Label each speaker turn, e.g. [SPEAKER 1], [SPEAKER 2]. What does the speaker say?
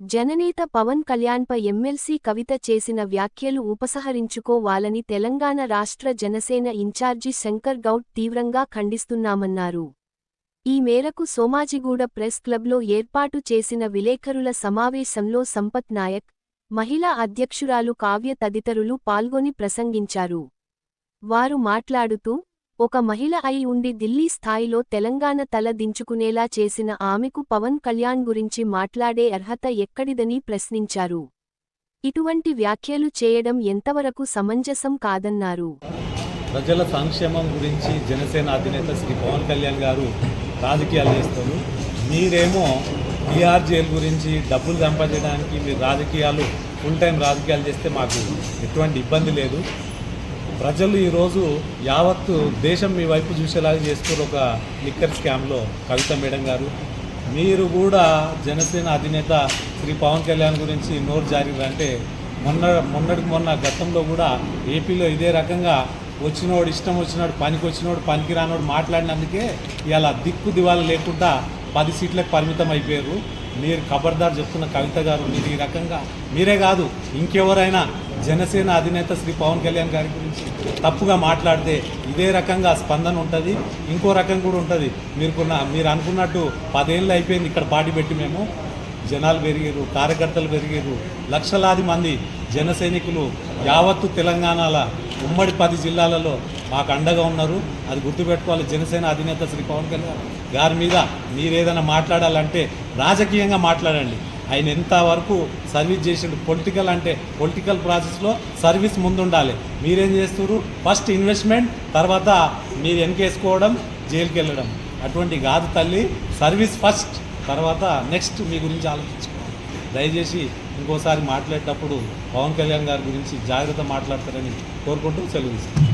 [SPEAKER 1] జననేత పవన్ కళ్యాణ్పై ఎమ్మెల్సీ కవిత చేసిన వ్యాఖ్యలు ఉపసంహరించుకోవాలని తెలంగాణ రాష్ట్ర జనసేన ఇన్ఛార్జి శంకర్ గౌడ్ తీవ్రంగా ఖండిస్తున్నామన్నారు. ఈ మేరకు సోమాజిగూడ ప్రెస్ క్లబ్లో ఏర్పాటు చేసిన విలేకరుల సమావేశంలో సంపత్ నాయక్ మహిళా అధ్యక్షురాలు కావ్య తదితరులు పాల్గొని ప్రసంగించారు. వారు మాట్లాడుతూ ఒక మహిళ అయి ఉండి ఢిల్లీ స్థాయిలో తెలంగాణ తల దించుకునేలా చేసిన ఆమెకు పవన్ కళ్యాణ్ గురించి మాట్లాడే అర్హత ఎక్కడిదని ప్రశ్నించారు. ఇటువంటి వ్యాఖ్యలు చేయడం ఎంతవరకు సమంజసం కాదన్నారు.
[SPEAKER 2] ప్రజల సంక్షేమం గురించి జనసేన అధినేత శ్రీ పవన్ కళ్యాణ్ గారు రాజకీయాలు చేస్తారు. మీరేమో బీఆర్ జైలు గురించి డబ్బులు సంపాదించడానికి మీరు రాజకీయాలు ఫుల్ టైం రాజకీయాలు చేస్తే మాకు ఎటువంటి ఇబ్బంది లేదు. ప్రజలు ఈరోజు యావత్తు దేశం మీ వైపు చూసేలాగా చేస్తున్నారు ఒక లిక్కర్ స్కామ్లో కవిత మేడం గారు మీరు కూడా జనసేన అధినేత శ్రీ పవన్ కళ్యాణ్ గురించి నోరు జారిందంటే మొన్న మొన్నటికి మొన్న గతంలో కూడా ఏపీలో ఇదే రకంగా వచ్చినోడు ఇష్టం వచ్చినోడు పనికి వచ్చినోడు పనికి రానోడు మాట్లాడినందుకే ఇలా దిక్కు దివాలు లేకుండా పది సీట్లకు పరిమితం అయిపోయారు. మీరు ఖబర్దార్ చెప్తున్న కవిత గారు మీరు ఈ రకంగా మీరే కాదు ఇంకెవరైనా జనసేన అధినేత శ్రీ పవన్ కళ్యాణ్ గారి గురించి తప్పుగా మాట్లాడితే ఇదే రకంగా స్పందన ఉంటుంది ఇంకో రకం కూడా ఉంటుంది. మీరుకున్న మీరు అనుకున్నట్టు పదేళ్ళు అయిపోయింది ఇక్కడ పార్టీ పెట్టి మేము. జనాలు పెరిగారు కార్యకర్తలు పెరిగారు లక్షలాది మంది జన సైనికులు యావత్తు తెలంగాణల ఉమ్మడి పది జిల్లాలలో మాకు అండగా ఉన్నారు. అది గుర్తుపెట్టుకోవాలి జనసేన అధినేత శ్రీ పవన్ కళ్యాణ్ గారి మీద మీరు ఏదైనా మాట్లాడాలంటే రాజకీయంగా మాట్లాడండి. ఆయన ఎంతవరకు సర్వీస్ చేసిండు? పొలిటికల్ అంటే పొలిటికల్ ప్రాసెస్లో సర్వీస్ ముందుండాలి. మీరేం చేస్తారు ఫస్ట్ ఇన్వెస్ట్మెంట్ తర్వాత మీరు వెనకేసుకోవడం జైలుకి వెళ్ళడం అటువంటి కాదు తల్లి. సర్వీస్ ఫస్ట్ తర్వాత నెక్స్ట్ మీ గురించి ఆలోచించుకోండి దయచేసి ఇంకోసారి మాట్లాడేటప్పుడు పవన్ కళ్యాణ్ గారి గురించి జాగ్రత్త మాట్లాడతారని కోరుకుంటూ సెలవు